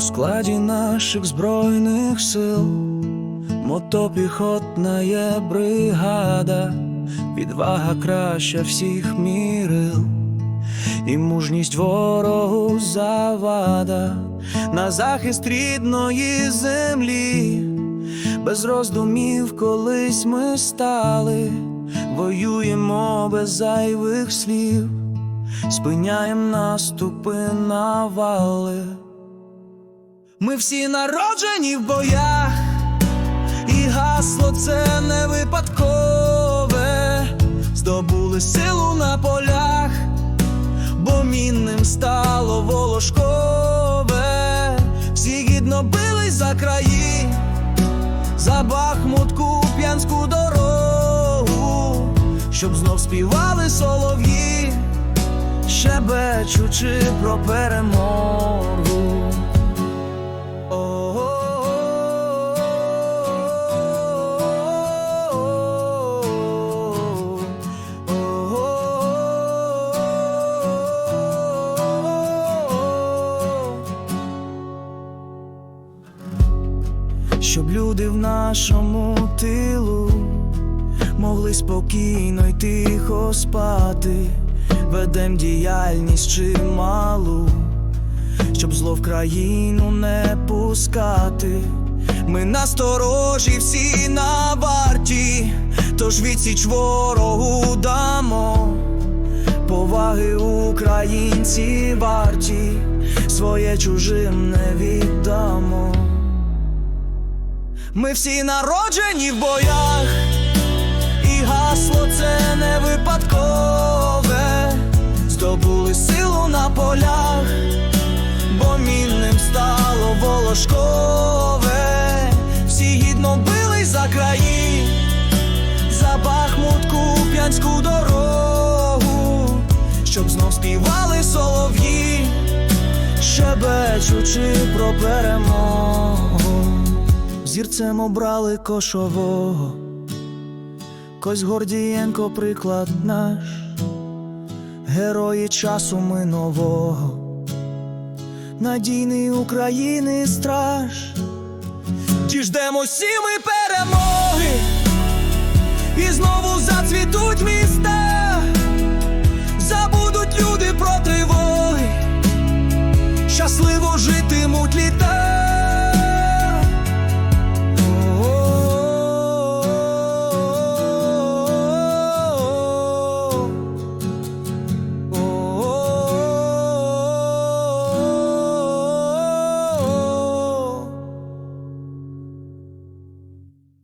у складі наших збройних сил, мотопіхотна є бригада, відвага краща всіх мірил, і мужність ворогу завада на захист рідної землі, без роздумів колись ми стали, воюємо без зайвих слів, спиняєм наступи навали. Ми всі народжені в боях, і гасло це не випадкове, здобули силу на полях, бо мінним стало волошкове, всі гідно бились за краї, за Бахмут, Куп'янську дорогу, щоб знов співали солов'ї, щебечучи про перемогу. Щоб люди в нашому тилу могли спокійно й тихо спати, ведем діяльність чималу щоб зло в країну не пускати. Ми насторожі всі на варті, тож відсіч ворогу дамо, поваги українці варті, своє чужим не віддамо. Ми всі народжені в боях, і гасло це не випадкове, здобули силу на полях бо мінним стало волошкове, всі гідно бились за краї, за Бахмут, Куп'янську дорогу, щоб знов співали солов'ї, щебечучи про перемогу, зірцем обрали кошового, Кось Гордієнко приклад наш, герої часу минового, надійний України страж. Діждемо ми перемоги,